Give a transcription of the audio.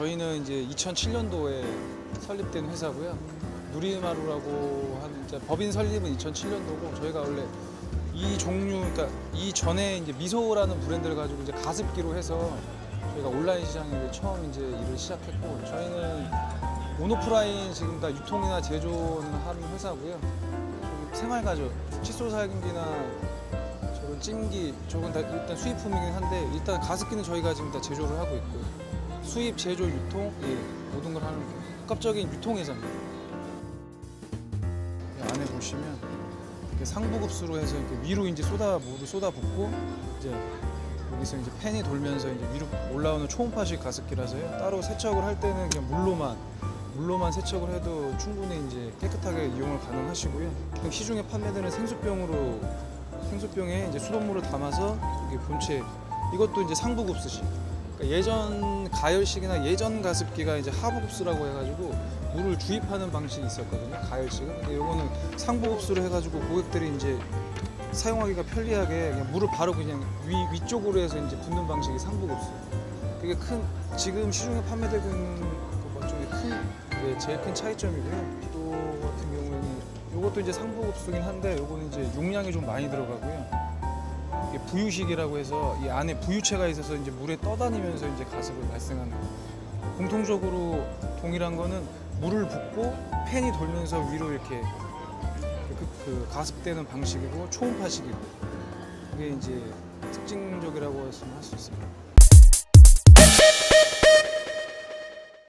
저희는 이제 2007년도에 설립된 회사고요. 누리마루라고 하는 이제 법인 설립은 2007년도고 저희가 원래 이 종류 그러니까 이 전에 이제 미소라는 브랜드를 가지고 이제 가습기로 해서 저희가 온라인 시장에 처음 이제 일을 시작했고 저희는 온오프라인 지금 다 유통이나 제조는 하는 회사고요. 저기 생활가죠. 칫솔 살균기나 저런 찜기 저건 다 일단 수입품이긴 한데 일단 가습기는 저희가 지금 다 제조를 하고 있고요. 수입, 제조, 유통 예, 모든 걸 하는 복합적인 유통회사입니다. 이 안에 보시면 이렇게 상부급수로 해서 이렇게 위로 이제 쏟아 물을 쏟아 붓고 이제 여기서 이제 팬이 돌면서 이제 위로 올라오는 초음파식 가습기라서요. 따로 세척을 할 때는 그냥 물로만 물로만 세척을 해도 충분히 이제 깨끗하게 이용을 가능하시고요. 시중에 판매되는 생수병으로 생수병에 이제 수돗물을 담아서 이게 본체 이것도 이제 상부급수식. 그러니까 예전 가열식이나 예전 가습기가 이제 하부급수라고 해가지고 물을 주입하는 방식이 있었거든요. 가열식은. 근데 요거는 상부급수로 해가지고 고객들이 이제 사용하기가 편리하게 그냥 물을 바로 그냥 위 위쪽으로 해서 이제 붓는 방식이 상부급수. 그게 큰 지금 시중에 판매되고 있는 것과 중에 큰 그게 제일 큰 차이점이고요. 또 같은 경우에는 요것도 이제 상부급수긴 한데 요거는 이제 용량이 좀 많이 들어가고요. 부유식이라고 해서 이 안에 부유체가 있어서 이제 물에 떠다니면서 이제 가습을 발생하는 거예요. 공통적으로 동일한 거는 물을 붓고 팬이 돌면서 위로 이렇게 그, 그 가습되는 방식이고 초음파식이고 그게 이제 특징적이라고 할 수 있습니다.